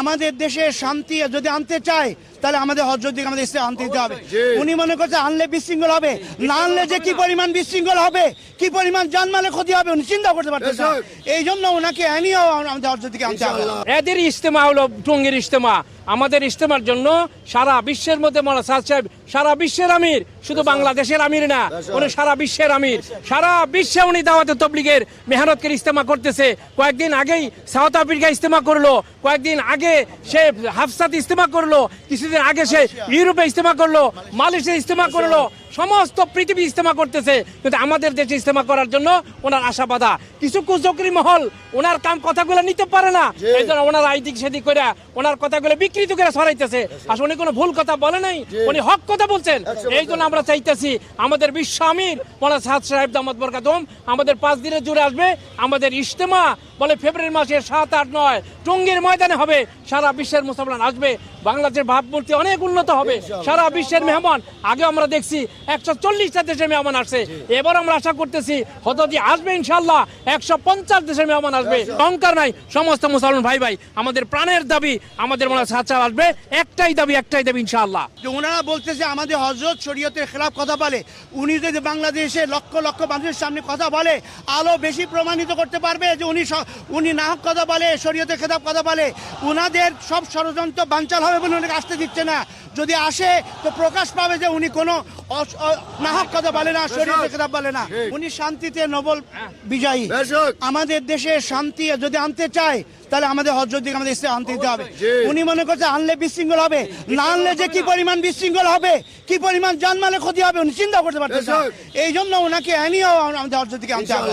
আমাদের দেশে শান্তি যদি আনতে চায় তাহলে আমাদের হজরতদিকে আমাদের ইসলাম আনতে দিতে হবে। উনি মনে করছে আনলে বিশৃঙ্খল হবে না আনলে যে কি পরিমাণ বিশৃঙ্খল হবে কি পরিমাণ জানমালে ক্ষতি হবে উনি চিন্তা করতে পারতেন না। বেশক। এই জন্য ওনাকে এনেও আমাদের হজরতদিকে আনতে হবে। এদের ইজতেমা হলো টঙ্গির ইজতেমা। আমাদের ইজতেমার জন্য সারা বিশ্বের মধ্যে মৌলানা সাদ সাহেব সারা বিশ্বের আমির শুধু বাংলাদেশের আমির না উনি সারা বিশ্বের আমির। সারা বিশ্বে উনি দাওয়াতে তবলিগের মেহনতকে ইজতেমা করতেছে। কয়েকদিন আগেই সাউথ আফ্রিকা ইজতেমা করল কয়েকদিন আগে সে হাফসাতে ইস্তেমা করল কিছুদিন আগে সে ইউরোপে ইস্তেমা করল মালয়েশিয়া ইস্তেমা করল। সমস্ত পৃথিবী ইজতেমা করতেছে কিন্তু আমাদের দেশে ইজতেমা করার জন্য ওনার আশা বাধা। কিছু কুচকরি মহল ওনার কাম কথাগুলো নিতে পারে না। এই জন্য ওনার আইদিক সেদিক করে ওনার কথাগুলো বিকৃত করে সরাইতেছে আসলে উনি কোনো ভুল কথা বলে নাই উনি হক কথা বলছেন। এই জন্য আমরা চাইতেছি আমাদের বিশ্ব আমির মোলা সাদ সাহেব দামদ বরকাতম আমাদের পাঁচ দিনের জুড়ে আসবে। আমাদের ইজতেমা বলে ফেব্রুয়ারি মাসের সাত আট নয় টঙ্গীর ময়দানে হবে। সারা বিশ্বের মুসলমান আসবে। বাংলাদেশের ভাবমূর্তি অনেক উন্নত হবে। সারা বিশ্বের মেহমান আগে আমরা দেখছি একশো চল্লিশটা দেশের মেহমান আসছে। এবার আমরা আশা করতেছি হতজি আসবে ইনশাল্লাহ একশো পঞ্চাশ দেশের মেহমান আসবে। অহংকার নাই, সমস্ত মুসলমান ভাই ভাই, আমাদের প্রাণের দাবি, আমাদের মনে সাচ্চা আসবে, একটাই দাবি একটাই দাবি ইনশাআল্লাহ। যে ওনারা বলতেছে আমাদের হজরত শরীয়তের খেলাফ কথা বলে, উনি যদি বাংলাদেশে লক্ষ লক্ষ মানুষের সামনে কথা বলে, আলো বেশি প্রমাণিত করতে পারবে যে উনি উনি নাহক কথা বলে, শরীয়তের খেলাফ কথা বলে, উনাদের সব ষড়যন্ত্র বাঞ্চাল হবে বলে ওনাকে আসতে দিচ্ছে না। যদি আসে তো প্রকাশ পাবে যে উনি কোনো নাহক কথা বলে না শরীয়তের খেলাফ বলে না। উনি শান্তিতে নবল বিজয়ী। আমাদের দেশে শান্তি যদি আনতে চায় তাহলে আমাদের হজরতদিকে আমাদের ইসলাম আনতে দিতে হবে। উনি মনে করছে আনলে বিশৃঙ্খল হবে না আনলে যে কি পরিমাণ বিশৃঙ্খল হবে কি পরিমাণ জানমালে ক্ষতি হবে উনি চিন্তা করতে পারতেন এই জন্য ওনাকে এনেও আমাদের হজরতদিকে আনতে হবে।